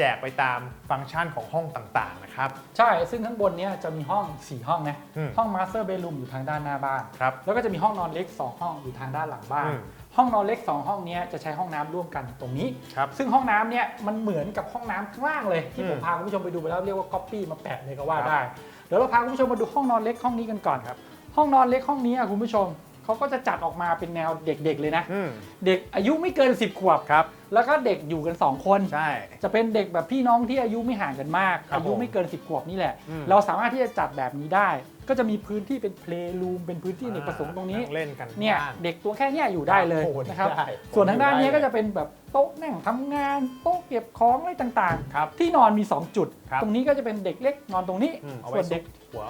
Speaker 2: แจกไปตามฟังก์ชันของห้องต่างๆนะครับ
Speaker 1: ใช่ ซึ่งข้างบนเนี้ยจะมีห้อง 4 ห้องนะ
Speaker 2: อืม
Speaker 1: ห้องมาสเตอร์เบดรูมอยู่ทางด้านหน้าบ้าน
Speaker 2: ครับ
Speaker 1: แล้วก็จะมีห้องนอนเล็ก 2 ห้องอยู่ทางด้านหลังบ้าน
Speaker 2: อืม
Speaker 1: ห้องนอนเล็ก 2 ห้องเนี้ยจะใช้ห้องน้ำร่วมกันตรงนี้
Speaker 2: ครับ
Speaker 1: ซึ่งห้องน้ำเนี่ยมันเหมือนกับห้องน้ำข้างล่างเลย ที่
Speaker 2: อืม
Speaker 1: ผมพาคุณผู้ชมไปดูไปแล้วเรียกว่าก๊อปปี้มาแปะเลยก็ว่า
Speaker 2: ครับ
Speaker 1: ได้ เดี๋ยวเราพาคุณผู้ชมมาดูห้องนอนเล็กห้องนี้กันก่อนครับ ห้องนอนเล็กห้องนี้อะคุณผู้ชม เขาก็จะจัดออกมาเป็นแนวเด็กๆเลยนะ
Speaker 2: อืม
Speaker 1: เด็กอายุไม่เกิน 10 ขวบ
Speaker 2: ครับ
Speaker 1: แล้วก็เด็กอยู่กัน 2 คน
Speaker 2: ใช่
Speaker 1: จะเป็นเด็กแบบพี่น้องที่อายุไม่ห่างกันมาก
Speaker 2: ครับ
Speaker 1: อายุไม่เกิน 10 ขวบนี่แหละ
Speaker 2: อืม
Speaker 1: เราสามารถที่จะจัดแบบนี้ได้ ก็จะมีพื้นที่เป็นเพลย์รูมเป็นพื้นที่อเนกประสงค์ตรงนี้
Speaker 2: เล่นกัน
Speaker 1: เนี่ย
Speaker 2: บ้าง
Speaker 1: เด็กตัวแค่เนี้ยอยู่ได้เลย
Speaker 2: โอ้โห
Speaker 1: นะครับ
Speaker 2: ได้
Speaker 1: ส่วนทางด้านนี้
Speaker 2: ได้
Speaker 1: ก็จะเป็นแบบโต๊ะนั่งทำงานโต๊ะเก็บของอะไรต่าง
Speaker 2: ครับ
Speaker 1: ๆ ที่นอนมี 2 จุด
Speaker 2: ครับ
Speaker 1: ตรงนี้ก็จะเป็นเด็กเล็กนอนตรงนี้
Speaker 2: อืมเอา
Speaker 1: ส่
Speaker 2: ไว้
Speaker 1: วน
Speaker 2: ซุ
Speaker 1: เด็
Speaker 2: ก
Speaker 1: ก
Speaker 2: หัว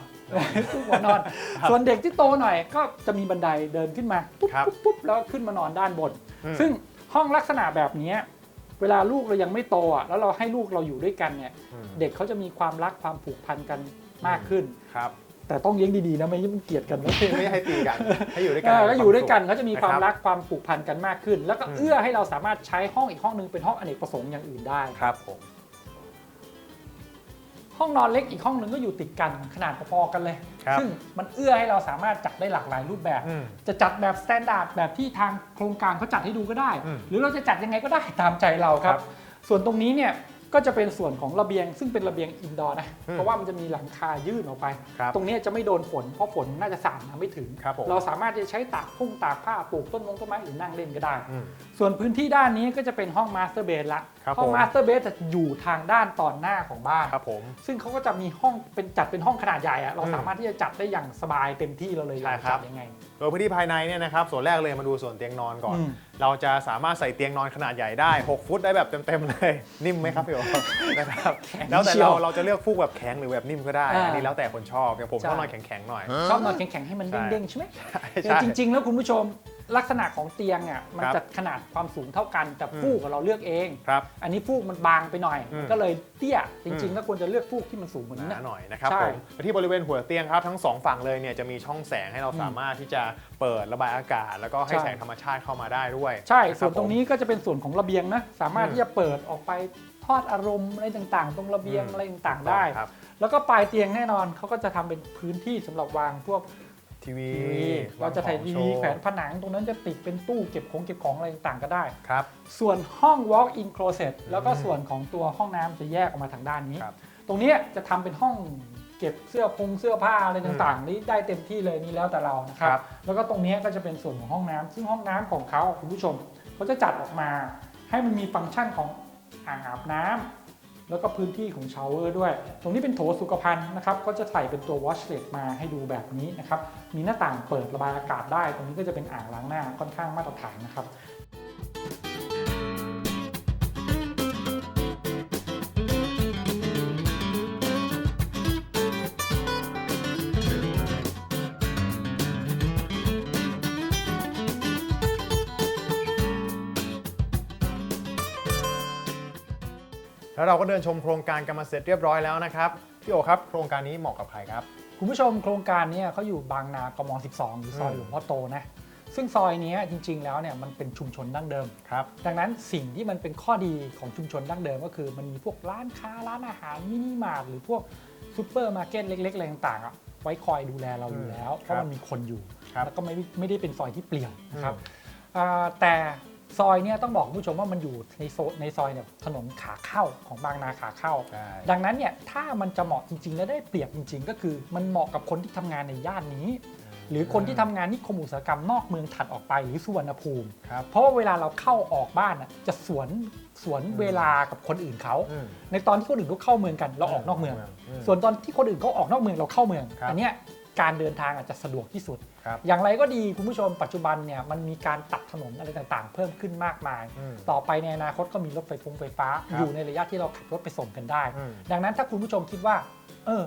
Speaker 1: ตู้หัวนอน ส่วนเด็กที่โตหน่อยก็จะมีบันไดเดินขึ้นมาปุ๊บ
Speaker 2: ครับ
Speaker 1: ปุ๊บปุ๊บแล้วก็ขึ้นมานอนด้านบน
Speaker 2: อืม
Speaker 1: ซึ่งห้องลักษณะแบบนี้เวลาลูกเรายังไม่โตอะแล้วเราให้ลูกเราอยู่ด้วยกันเนี่ย
Speaker 2: อืม
Speaker 1: เด็กเขาจะมีความรักความผูกพันกันมากขึ้น
Speaker 2: ครับ
Speaker 1: แต่ต้องเลี้ยงดีๆนะไม่งั้นมันเกลียดกันนะ
Speaker 2: ไม่ให้ตีกัน ให้อยู่ด้วย
Speaker 1: เอ
Speaker 2: กัน
Speaker 1: อก็อยู่ด้วยกันเขาจะมีความ
Speaker 2: นะ
Speaker 1: รักความผูกพันกันมากขึ้น แล้วก็
Speaker 2: อืม
Speaker 1: เอื้อให้เราสามารถใช้ห้องอีกห้องหนึงเป็นห้องอเนกประสงค์อย่างอื่นได้
Speaker 2: ครับผม
Speaker 1: ห้องนอนเล็กอีกห้องหนึ่งก็อยู่ติดกันขนาดพอๆกันเลย
Speaker 2: ครับ
Speaker 1: ซึ่งมันเอื้อให้เราสามารถจัดได้หลากหลายรูปแบบ
Speaker 2: อืม
Speaker 1: จะจัดแบบสแตนดาร์ดแบบที่ทางโครงการเขาจัดให้ดูก็ได้
Speaker 2: อืม
Speaker 1: หรือเราจะจัดยังไงก็ได้ตามใจเราครับ
Speaker 2: ครับ
Speaker 1: ส่วนตรงนี้เนี่ย ก็จะเป็นส่วนของระเบียง ซึ่งเป็นระเบียงอินดอร์นะ
Speaker 2: อืม
Speaker 1: เพราะว่ามันจะมีหลังคายื่นออกไป
Speaker 2: ครับ
Speaker 1: ตรงนี้จะไม่โดนฝน เพราะฝนน่าจะสาดน้ำไม่ถึง
Speaker 2: ครับผม
Speaker 1: เราสามารถที่จะใช้ตากพุ่งตากผ้าปลูกต้นมงต้นไม้หรือนั่งเล่นก็ได้
Speaker 2: อืม
Speaker 1: ส่วนพื้นที่ด้านนี้ก็จะเป็นห้องมาสเตอร์เบดละ
Speaker 2: ครับ
Speaker 1: ห้อง
Speaker 2: ผม
Speaker 1: มาสเตอร์เบดจะอยู่ทางด้านตอนหน้าของบ้าน
Speaker 2: ครับผม
Speaker 1: ซึ่งเขาก็จะมีห้องเป็นจัดเป็นห้องขนาดใหญ่อะเรา
Speaker 2: อืม
Speaker 1: สามารถที่จะจัดได้อย่างสบายเต็มที่เราเลย
Speaker 2: ใช่
Speaker 1: อยาก
Speaker 2: ครับ
Speaker 1: จัดยังไง
Speaker 2: โดยพื้นที่ภายในเนี่ยนะครับส่วนแรกเลยมาดูส่วนเตียงนอนก่อน
Speaker 1: อืม
Speaker 2: เราจะสามารถใส่เตียงนอนขนาดใหญ่ได้ 6 ฟุตได้แบบเต็มๆเลย นิ่มไหมครับพี่โอนะครับ
Speaker 1: แข็ง
Speaker 2: แล้วแต่
Speaker 1: เชีย
Speaker 2: เรา
Speaker 1: ว
Speaker 2: เราจะเลือกฟูกแบบแข็งหรือแบบนิ่มก็ได้
Speaker 1: อ่า
Speaker 2: อันนี้แล้วแต่คนชอบอย่างผม
Speaker 1: ใช่
Speaker 2: ชอบนอนแข็งๆหน่อย
Speaker 1: ชอบนอนแข็งๆให้มัน
Speaker 2: ใช่
Speaker 1: เด้งๆใช่ไหม
Speaker 2: ใช่
Speaker 1: จริงๆ แล้วคุณผู้ชม ลักษณะของเตียงอะมัน
Speaker 2: ครับ
Speaker 1: จะขนาดความสูงเท่ากัน แต่
Speaker 2: อืม
Speaker 1: ฟูกอะเราเลือกเอง
Speaker 2: ครับ
Speaker 1: อันนี้ฟูกมันบางไปหน่อย
Speaker 2: อืม
Speaker 1: ก็เลยเตี้ยจ
Speaker 2: อื
Speaker 1: ริง
Speaker 2: ม
Speaker 1: ๆแล้วควรจะเลือกฟูกที่มันสูงกว่านี้
Speaker 2: หนา
Speaker 1: นะ
Speaker 2: หน่อยนะครับ
Speaker 1: ใช่
Speaker 2: ผมและที่บริเวณหัวเตียงครับทั้งสองฝั่งเลยเนี่ยจะมีช่องแสงให้เรา
Speaker 1: อืม
Speaker 2: สามารถที่จะเปิดระบายอากาศ แล้วก็ให้
Speaker 1: ใช่
Speaker 2: แสงธรรมชาติเข้ามาได้ด้วย
Speaker 1: ใช่ะ
Speaker 2: คบ
Speaker 1: ส่วนตรง
Speaker 2: ผม
Speaker 1: นี้ก็จะเป็นส่วนของระเบียงนะสามารถ
Speaker 2: อืม
Speaker 1: ที่จะเปิดออกไปทอดอารมณ์อะไรต่างๆ ตรงระเบียง
Speaker 2: อืม
Speaker 1: อะไรต่างๆได้
Speaker 2: ครับ
Speaker 1: แล้วก็ปลายเตียงแน่นอนเขาก็จะทำเป็นพื้นที่สำหรับวางพวก
Speaker 2: ทีวี
Speaker 1: ทีวีเราจะถ่ายที
Speaker 2: โช
Speaker 1: วี
Speaker 2: ว์
Speaker 1: แขวนผนังตรงนั้นจะติดเป็นตู้เก็บของเก็บของอะไรต่างๆก็ได้
Speaker 2: ครับ
Speaker 1: ส่วนห้อง walk-in closet แล้วก็
Speaker 2: อืม
Speaker 1: ส่วนของตัวห้องน้ำจะแยกออกมาทางด้านนี้
Speaker 2: ครับ
Speaker 1: ตรงเนี้ยจะทำเป็นห้องเก็บเสื้อพงเสื้อผ้าอะไรต่างๆนี้ได้เต็มที่เลยนี่แล้วแต่เรานะครับ
Speaker 2: ครับ
Speaker 1: แล้วก็ตรงเนี้ยก็จะเป็นส่วนของห้องน้ำซึ่งห้องน้ำของเขาคุณผู้ชมเขาจะจัดออกมา ให้มันมีฟังก์ชันของอ่างอาบน้ำ แล้วก็พื้นที่ของชาวเวอร์ด้วย ตรงนี้เป็นโถสุขภัณฑ์นะครับ ก็จะใส่เป็นตัววอชเลตมาให้ดูแบบนี้นะครับ มีหน้าต่างเปิดระบายอากาศได้ ตรงนี้ก็จะเป็นอ่างล้างหน้าค่อนข้างมาตรฐานนะครับ
Speaker 2: แล้วเราก็เดินชมโครงการกันมาเสร็จเรียบร้อยแล้วนะครับพี่โอครับโครงการนี้เหมาะกับใครครับ
Speaker 1: คุณผู้ชมโครงการเนี้เขาอยู่บางนากม 12 หรือซอย
Speaker 2: อืม
Speaker 1: หลวงพ่อโตนะซึ่งซอยเนี้ยจริง ๆ แล้วเนี่ยมันเป็นชุมชนดั้งเดิม
Speaker 2: ครับ
Speaker 1: ดังนั้นสิ่งที่มันเป็นข้อดีของชุมชนดั้งเดิม ก็คือมันมีพวกร้านค้าร้านอาหารมินิมาร์ทหรือพวกซูเปอร์มาร์เก็ตเล็กๆอะไรต่างๆอะไว้คอยดูแลเราอยู่แล้ว
Speaker 2: อืม
Speaker 1: เพราะมันมีคนอยู่
Speaker 2: ครับ
Speaker 1: แล้วก็ไม่ไม่ได้เป็นซอยที่เปลี่ยวนะครับ
Speaker 2: อืม
Speaker 1: อ่าแต่ ซอยเนี่ยต้องบอกคุณผู้ชมว่ามันอยู่ในโซนในซอยเนี่ยถนนขาเข้าของบางนาขาเข้า
Speaker 2: ใช่
Speaker 1: ดังนั้นเนี่ยถ้ามันจะเหมาะจริง ๆ และได้เปรียบจริง ๆ ก็คือมันเหมาะกับคนที่ทำงานในย่านนี้ หรือคนที่ทำงานนิคมอุตสาหกรรมนอกเมืองถัดออกไปหรือสุวรรณภูมิ
Speaker 2: ครับ
Speaker 1: เพราะว่าเวลาเราเข้าออกบ้านน่ะจะสวนสวนเวลากับคนอื่นเขา
Speaker 2: อืม
Speaker 1: ในตอนที่คนอื่นเขาเข้าเมืองกันเราออกนอกเมือง
Speaker 2: อืม
Speaker 1: ส่วนตอนที่คนอื่นเขาออกนอกเมืองเราเข้าเมือง
Speaker 2: ครับ
Speaker 1: อันเนี้ย การเดินทางอาจจะสะดวกที่สุด
Speaker 2: ครับ
Speaker 1: อย่างไรก็ดีคุณผู้ชมปัจจุบันเนี่ยมันมีการตัดถนนอะไรต่างๆ เพิ่มขึ้นมากมาย
Speaker 2: อืม
Speaker 1: ต่อไปในอนาคตก็มีรถไฟฟงไฟฟ้า
Speaker 2: ครับ
Speaker 1: อยู่ในระยะที่เราขับรถไปส่งกันได้
Speaker 2: อืม
Speaker 1: ดังนั้นถ้าคุณผู้ชมคิดว่า เออ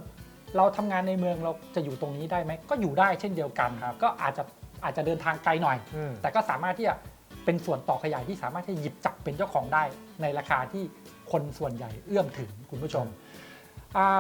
Speaker 1: เราทำงานในเมืองเราจะอยู่ตรงนี้ได้ไหมก็อยู่ได้เช่นเดียวกัน
Speaker 2: ครับ
Speaker 1: ก็อาจจะอาจจะเดินทางไกลหน่อย
Speaker 2: อืม
Speaker 1: แต่ก็สามารถที่จะเป็นส่วนต่อขยายที่สามารถที่จะหยิบจับเป็นเจ้าของได้ ในราคาที่คนส่วนใหญ่เอื้อมถึงคุณผู้ชมอ่า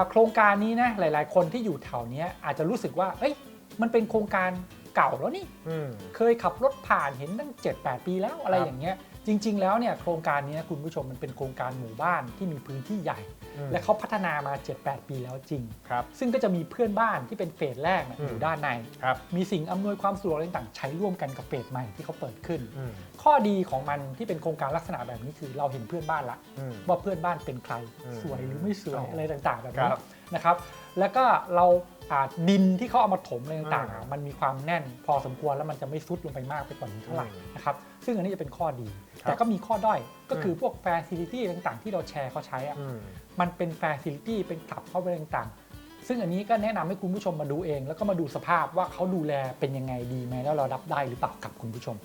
Speaker 1: โครงการนี้นะหลาย ๆ คนที่อยู่แถวเนี้ยอาจจะรู้สึกว่า เอ้ย มันเป็นโครงการเก่าแล้วนี่
Speaker 2: อืม
Speaker 1: เคยขับรถผ่านเห็นตั้ง 7-8 ปีแล้วอะไร
Speaker 2: ครับ
Speaker 1: อย่างเงี้ยจริง ๆ แล้วเนี่ยโครงการนี้นะคุณผู้ชมมันเป็นโครงการหมู่บ้านที่มีพื้นที่ใหญ่
Speaker 2: อืม
Speaker 1: และเขาพัฒนามา 7-8 ปีแล้วจริง
Speaker 2: ครับ
Speaker 1: ซึ่งก็จะมีเพื่อนบ้านที่เป็นเฟสแรกน่ะ
Speaker 2: อืม
Speaker 1: อยู่ด้านใน
Speaker 2: ครับ
Speaker 1: มีสิ่งอำนวยความสะดวกอะไรต่างๆ ใช้ร่วมกันกับเฟสใหม่ที่เขาเปิดขึ้น
Speaker 2: อืม
Speaker 1: ข้อดีของมันที่เป็นโครงการลักษณะแบบนี้คือเราเห็นเพื่อนบ้านละ
Speaker 2: อืม
Speaker 1: ว่าเพื่อนบ้านเป็นใคร
Speaker 2: อืม
Speaker 1: สวยหรือไม่สวย
Speaker 2: อ๋ออ
Speaker 1: อะไรต่างๆแบบ
Speaker 2: ค
Speaker 1: นี้
Speaker 2: รับ
Speaker 1: นะครับ แล้วก็เรา อ่าดินที่เขาเอามาถมอะไรต่างๆ
Speaker 2: อื
Speaker 1: อะ
Speaker 2: ม
Speaker 1: มันมีความแน่นพอสมควรแล้วมันจะไม่ซุดลงไปมากไปกว่านี้เท่าไหร่
Speaker 2: อืม
Speaker 1: นะครับซึ่งอันนี้จะเป็นข้อดี
Speaker 2: ครับ
Speaker 1: แต่ก็มีข้อด้อยก็คืออ
Speaker 2: ม
Speaker 1: พวกแฟซิลิตี้ต่างๆ ที่เราแชร์เขาใช้อะ
Speaker 2: อืม
Speaker 1: มันเป็นแฟซิลิตี้เป็นขับเข้าไปต่างๆ ซึ่งอันนี้ก็แนะนำให้คุณผู้ชมมาดูเอง แล้วก็มาดูสภาพว่าเขาดูแลเป็นยังไงดีไหมแล้วเรารับได้หรือเปล่ากับคุณผู้ชม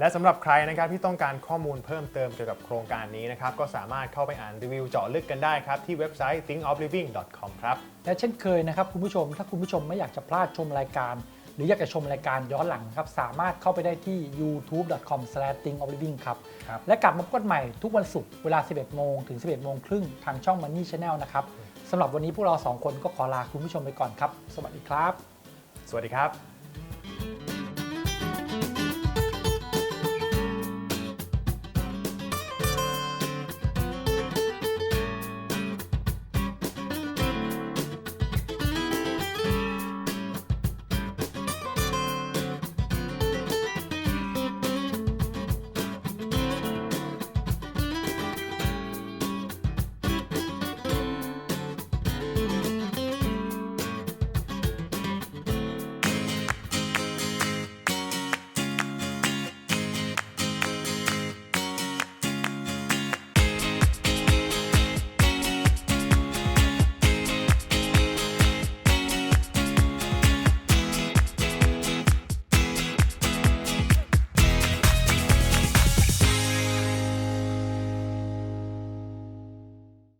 Speaker 2: และสำหรับใครนะครับที่ต้องการข้อมูลเพิ่มเติมเกี่ยวกับโครงการนี้นะครับก็สามารถเข้าไปอ่านรีวิวเจาะลึกกันได้ครับ ที่เว็บไซต์ thinkofliving.com ครับ
Speaker 1: และเช่นเคยนะครับคุณผู้ชม ถ้าคุณผู้ชมไม่อยากจะพลาดชมรายการ หรืออยากจะชมรายการย้อนหลังนะครับสามารถเข้าไปได้ที่ youtube.com/thinkofliving ครับ
Speaker 2: ครับ
Speaker 1: และกลับมาพบกันใหม่ทุกวันศุกร์เวลา 11 โมงถึง 11 โมงครึ่งทางช่อง Money Channel นะครับสำหรับวันนี้พวกเราสองคนก็ขอลาคุณผู้ชมไปก่อนครับ สวัสดีครับ
Speaker 2: สวัสดีครับ